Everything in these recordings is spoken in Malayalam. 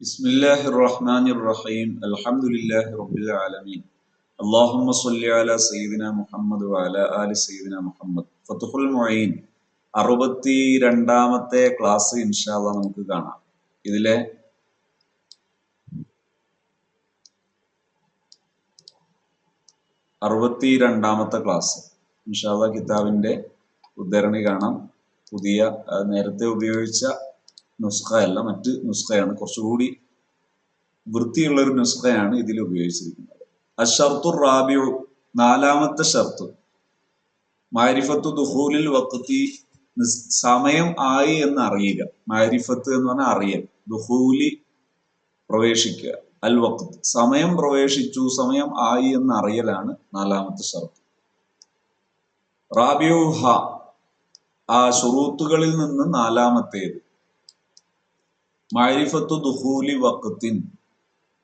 بسم الله الرحمن الرحيم الحمد لله رب العالمين اللهم صل على سيدنا മുഹമ്മദ് وعلى آل سيدنا മുഹമ്മദ് ഫത്തുഹുൽ മൊയ്ൻ അറുപത്തി രണ്ടാമത്തെ ക്ലാസ് ഇൻഷാല്ല നമുക്ക് കാണാം ഇതിലെ അറുപത്തി രണ്ടാമത്തെ ക്ലാസ് ഇൻഷാല്ല കിതാബിന്റെ ഉദ്ധരണി കാണാം പുതിയ ആ, നേരത്തെ ഉപയോഗിച്ച നുസ്ഖയല്ല മറ്റ് നുസ്ഖയാണ്. കുറച്ചുകൂടി വൃത്തിയുള്ള ഒരു നുസ്ഖയാണ് ഇതിൽ ഉപയോഗിച്ചിരിക്കുന്നത്. അഷർത്തു റാബിയു നാലാമത്തെ ഷർത്ത്. മാരിഫത്തു ദുഹൂലിൽ വക്കത്തി സമയം ആയി എന്ന് അറിയുക. മാരിഫത്ത് എന്ന് പറഞ്ഞാൽ അറിയൽ ദുഹൂലി പ്രവേശിക്കുക. അൽ വക്കത്ത് സമയം പ്രവേശിച്ചു സമയം ആയി എന്ന് അറിയലാണ് നാലാമത്തെ ഷർത്ത്. റാബിയുഹ ആ ഷുറൂത്തുകളിൽ നിന്ന് നാലാമത്തേത്. മാരിഫത്തു ദുഹൂലി വക്കത്തിൻ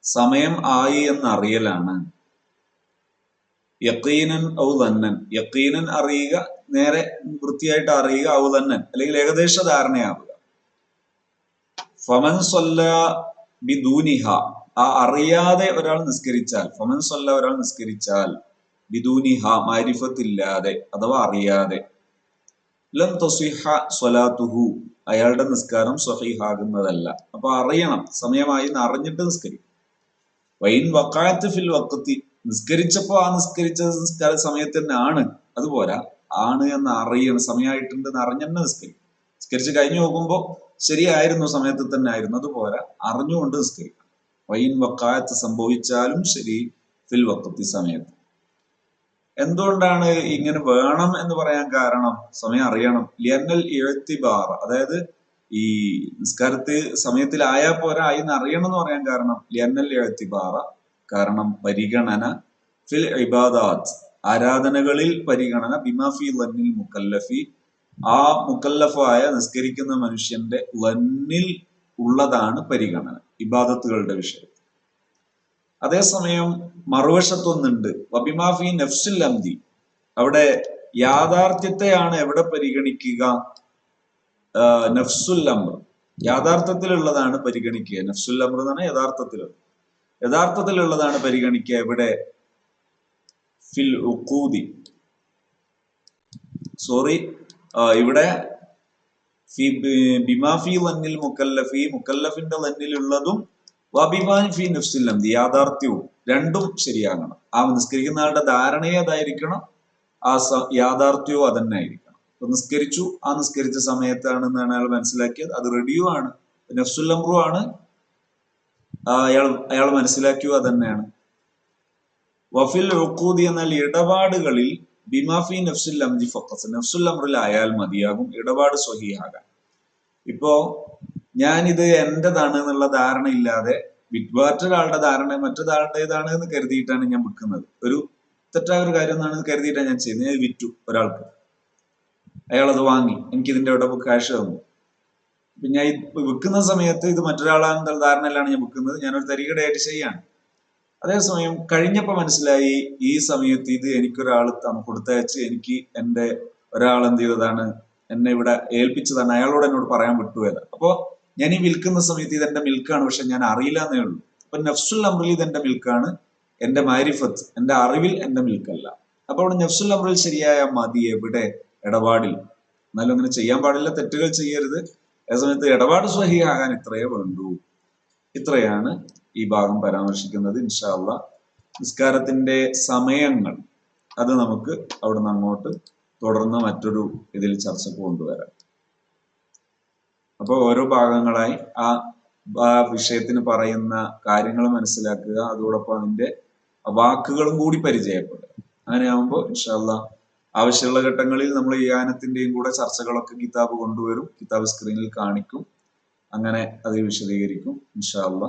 സമയം ആയി എന്നറിയലാണ്. യക്കീനൻ ഔ തന്നൻ യക്കീനൻ അറിയുക നേരെ വൃത്തിയായിട്ട് അറിയുക ഔ തന്നൻ അല്ലെങ്കിൽ ഏകദേശ ധാരണയാവുക. ഫമൻ സൊല്ല ബിദൂനിഹ. ആ അറിയാതെ ഒരാൾ നിസ്കരിച്ചാൽ ഫമൻ സൊല്ല ഒരാൾ നിസ്കരിച്ചാൽ ബിദൂനിഹ മാരിഫത്തില്ലാതെ അഥവാ അറിയാതെ. ലം തസിഹ സ്വലാത്തുഹു. അയാളുടെ നിസ്കാരം സ്വഹീഹാകുന്നതല്ല. അപ്പൊ അറിയണം. സമയമായി എന്ന് അറിഞ്ഞിട്ട് നിസ്കരിക്കും. വൈൻ വക്കായത്ത് ഫിൽ വക്കത്തി നിസ്കരിച്ചപ്പോ ആ നിസ്കരിച്ച നിസ്കാര സമയത്ത് തന്നെ ആണ്. അതുപോരാ ആണ് എന്ന് അറിയണം. സമയമായിട്ടുണ്ട് എന്ന് അറിഞ്ഞെന്നെ നിസ്കരിക്കും. നിസ്കരിച്ച് കഴിഞ്ഞു നോക്കുമ്പോ ശരിയായിരുന്നു സമയത്ത് തന്നെ ആയിരുന്നു. അതുപോരാ അറിഞ്ഞുകൊണ്ട് നിസ്കരിക്കണം. വൈൻ വക്കായത്ത് സംഭവിച്ചാലും ശരി. ഫിൽ വക്കത്തി സമയത്ത്. എന്തുകൊണ്ടാണ് ഇങ്ങനെ വേണം എന്ന് പറയാൻ കാരണം? സമയം അറിയണം. ലിയന്നൽ എഴുത്തിബാർ അതായത് ഈ നിസ്കാരത്ത് സമയത്തിലായാൽ പോരാ ആയി അറിയണം എന്ന് പറയാൻ കാരണം ലിയന്നൽ എഴുത്തിബാറ കാരണം പരിഗണന ഫിൽ ഇബാദാത്ത് ആരാധനകളിൽ പരിഗണന ബിമാഫി ലന്നിൽ മുക്കല്ലഫി ആ മുക്കല്ലഫായ നിസ്കരിക്കുന്ന മനുഷ്യന്റെ ലന്നിൽ ഉള്ളതാണ് പരിഗണന ഇബാദത്തുകളുടെ വിഷയം. അതേസമയം മറുവശത്തൊന്നുണ്ട്. വബിമാഫി നഫ്സിൽ അന്തി അവിടെ യാഥാർത്ഥ്യത്തെയാണ് എവിടെ പരിഗണിക്കുക? നഫ്സുൽ അമ്ര യാഥാർത്ഥ്യത്തിലുള്ളതാണ് പരിഗണിക്കുക. നഫ്സുൽ അമ്ര എന്നാണ് യഥാർത്ഥത്തിൽ. യഥാർത്ഥത്തിലുള്ള യഥാർത്ഥത്തിലുള്ളതാണ് പരിഗണിക്കുക എവിടെ? ഫിൽ ഉഖൂദി. സോറി ഇവിടെ ബിമാഫി വന്നിൽ മുക്കല്ലഫി മുക്കല്ലഫിന്റെ ലന്നിലുള്ളതും വബിമാൻ യാഥാർത്ഥ്യവും രണ്ടും ശരിയാകണം. ആ നിസ്കരിക്കുന്ന ആളുടെ ധാരണയെ അതായിരിക്കണം ആ യാഥാർത്ഥ്യവും അതന്നെ ആയിരിക്കണം. അപ്പൊ നിസ്കരിച്ചു. ആ നിസ്കരിച്ച സമയത്താണെന്നാണ് അയാൾ മനസ്സിലാക്കിയത്. അത് റെഡിയോ ആണ്. നഫ്സുല്ലംറു ആണ്. അയാൾ അയാൾ മനസ്സിലാക്കിയോ അതന്നെയാണ്. വഫിൽ ഉഖൂദി എന്നാൽ ഇടപാടുകളിൽ ബിമാഫി നഫ്സുൽ അംജി ഫക്കസ് നഫ്സുൽ ആയാൽ മതിയാകും. ഇടപാട് സ്വഹിയാകാൻ ഇപ്പോ ഞാനിത് എന്റേതാണ് എന്നുള്ള ധാരണ ഇല്ലാതെ മറ്റൊരാളുടെ ധാരണ മറ്റൊരാളുടേതാണ് എന്ന് കരുതിയിട്ടാണ് ഞാൻ വിൽക്കുന്നത്. ഒരു തെറ്റായ ഒരു കാര്യം എന്നാണ് കരുതിയിട്ടാണ് ഞാൻ ചെയ്യുന്നത്. ഞാൻ വിറ്റു ഒരാൾക്ക്. അയാൾ അത് വാങ്ങി. എനിക്ക് ഇതിന്റെ അവിടെ ക്യാഷ് തന്നു. അപ്പൊ ഞാൻ ഇത് വിൽക്കുന്ന സമയത്ത് ഇത് മറ്റൊരാളാണെന്നുള്ള ധാരണയിലാണ് ഞാൻ വിൽക്കുന്നത്. ഞാനൊരു തരികടയായിട്ട് ചെയ്യാണ്. അതേസമയം കഴിഞ്ഞപ്പോ മനസ്സിലായി ഈ സമയത്ത് ഇത് എനിക്കൊരാൾ കൊടുത്തയച്ച് എനിക്ക് എന്റെ ഒരാൾ എന്ത് ചെയ്തതാണ് എന്നെ ഇവിടെ ഏൽപ്പിച്ചതാണ് അയാളോട് എന്നോട് പറയാൻ വിട്ടുപോയത് അപ്പോ ഞാൻ ഈ വിൽക്കുന്ന സമയത്ത് ഇതെന്റെ മിൽക്കാണ് പക്ഷെ ഞാൻ അറിയില്ല എന്നേ ഉള്ളൂ. അപ്പൊ നഫ്സുൽ അമ്രിൽ ഇത് എന്റെ മിൽക്കാണ് എന്റെ മാരിഫത്ത് എന്റെ അറിവിൽ എന്റെ മിൽക്കല്ല അപ്പൊ അവിടെ നഫ്സുൽ അമ്രിൽ ശരിയായ മതി എവിടെ? ഇടപാടിൽ. എന്നാലും അങ്ങനെ ചെയ്യാൻ പാടില്ല തെറ്റുകൾ ചെയ്യരുത്. അതേസമയത്ത് ഇടപാട് സ്വഹിയാകാൻ ഇത്രയേ വേണ്ടൂ. ഇത്രയാണ് ഈ ഭാഗം പരാമർശിക്കുന്നത്. ഇൻഷാല്ല നിസ്കാരത്തിന്റെ സമയങ്ങൾ അത് നമുക്ക് അവിടുന്ന് അങ്ങോട്ട് തുടർന്ന് മറ്റൊരു ഇതിൽ ചർച്ച കൊണ്ടുവരാം. അപ്പോൾ ഓരോ ഭാഗങ്ങളായി ആ വിഷയത്തിന് പറയുന്ന കാര്യങ്ങൾ മനസ്സിലാക്കുക അതോടൊപ്പം അതിന്റെ വാക്കുകളും കൂടി പരിചയപ്പെടുക. അങ്ങനെ അങ്ങനെയാകുമ്പോൾ ഇൻഷാല്ല ആവശ്യമുള്ള ഘട്ടങ്ങളിൽ നമ്മൾ ഈ ആനത്തിന്റെയും കൂടെ ചർച്ചകളൊക്കെ കിതാബ് കൊണ്ടുവരും കിതാബ് സ്ക്രീനിൽ കാണിക്കും. അങ്ങനെ അത് വിശദീകരിക്കും. ഇൻഷാല്ല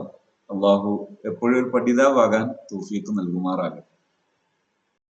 അള്ളാഹു എപ്പോഴും ഒരു പഠിതാവാകാൻ തൗഫീഖ് നൽകുമാറാകട്ടെ.